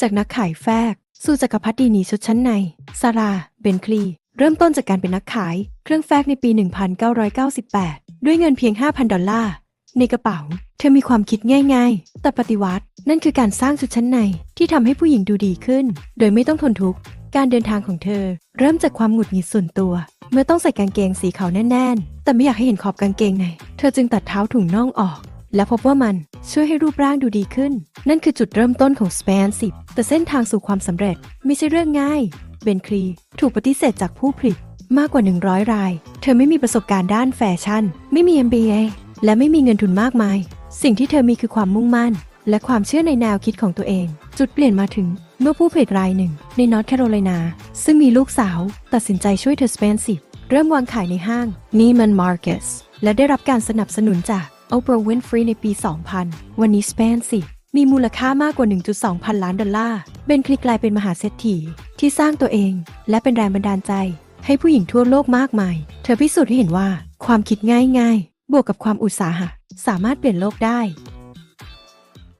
จากนักขายแฟก สู่จักรพรรดินีชุดชั้นในซาร่าเบนคลีเริ่มต้นจากการเป็นนักขาย เครื่องแฟกในปี 1998 ด้วยเงินเพียง 5,000 ดอลลาร์ ในกระเป๋า เธอมีความคิดง่ายๆ แต่ปฏิวัติ นั่นคือการสร้างชุดชั้นในที่ทำให้ผู้หญิงดูดีขึ้น โดยไม่ต้องทนทุกข์ การเดินทางของเธอ เริ่มจากความหงุดหงิดส่วนตัว เมื่อต้องใส่กางเกงสีขาวแน่นๆ แต่ไม่อยากให้เห็นขอบกางเกงใน เธอจึงตัดเท้าถุงน่องออก และพบว่ามัน ช่วยให้รูปร่างดูดีขึ้น นั่นคือจุดเริ่มต้นของ Span 10 แต่เส้นทางสู่ความสำเร็จไม่ใช่เรื่องง่าย เบนคลีถูกปฏิเสธจากผู้ผลิตมากกว่า 100 ราย เธอไม่มีประสบการณ์ด้านแฟชั่น ไม่มี MBA และไม่มีเงินทุนมากมาย สิ่งที่เธอมีคือความมุ่งมั่น และความเชื่อในแนวคิดของตัวเอง จุดเปลี่ยนมาถึงเมื่อผู้ผลิตรายหนึ่ง ในนอร์ทแคโรไลนา ซึ่งมีลูกสาว ตัดสินใจช่วยเธอ Span 10เริ่มวางขายในห้างนีมันมาร์เกสและได้รับการสนับสนุนจาก Oprah Winfrey ในปี 2000 วันนี้สเปนสิ มีมูลค่ามากกว่า 1.2 พันล้านดอลลาร์ เบนคลิกกลายเป็นมหาเศรษฐีที่สร้างตัวเอง และเป็นแรงบันดาลใจ ให้ผู้หญิงทั่วโลกมากมาย เธอพิสูจน์ให้เห็นว่าความคิดง่ายๆ บวกกับความอุตสาหะ สามารถเปลี่ยนโลกได้